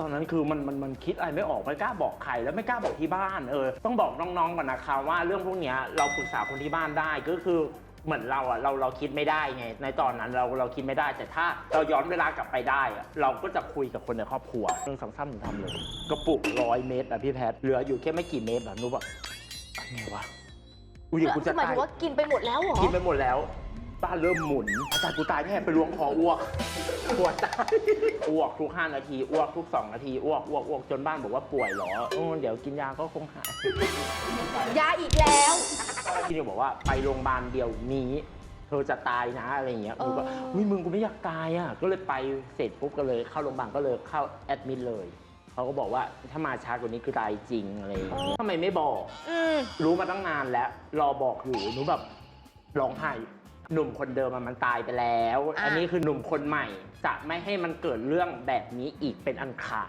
ตอนนั้นคือมันมันมันคิดอะไรไม่ออกไม่กล้าบอกใครแล้วไม่กล้าบอกที่บ้านเออต้องบอกน้องๆก่อนนะคะว่าเรื่องพวกเนี้ยเราปรึกษาคนที่บ้านได้ก็คือเหมือนเราอะเราเราคิดไม่ได้ไง ในตอนนั้นเราเราคิดไม่ได้ แต่ถ้าเราย้อนเวลากลับไปได้อะเราก็จะคุยกับคนในครอบครัวเรื่องสองซ้ำหนึ่งทำเลยกระปุกร้อยเมตรอะพี่แพทย์เหลืออยู่แค่ไม่กี่เมตรอะนุ๊กบอกไงวะกูเดี๋ยวกูจะหมายตาถึยงว่ากินไปหมดแล้วเหรอ กินไปหมดแล้ว บ้านเริ่มหมุน อาจารย์กูตายแน่ไปล้วงคออ้วกปวดตายอ้วกทุก 5 นาทีอ้วกทุก 2 นาทีอ้วกอ้วกอ้วกจนบ้านบอกว่าป่วยเหรอโอ้เดี๋ยวกินยาก็คงหายยาอีกแล้วพี่นิวบอกว่าไปโรงพยาบาลเดียวนี้ เธอจะตายนะอะไรอย่างเงี้ยเออมึงก็อุ้ยมึงกูไม่อยากตายอะก็เลยไปเสร็จปุ๊บก็เลยเข้าโรงพยาบาลก็เลยเข้าแอดมิดเลยเขาก็บอกว่าถ้ามาช้ากว่านี้คือตายจริงอะไรอย่างเงี้ยทำไมไม่บอกอืมรู้มาตั้งนานแล้ว รอบอกอยู่หนูแบบร้องไห้ หนุ่มคนเดิมอะมันตายไปแล้ว อะ อันนี้คือหนุ่มคนใหม่ จะไม่ให้มันเกิดเรื่องแบบนี้อีกเป็นอันขาด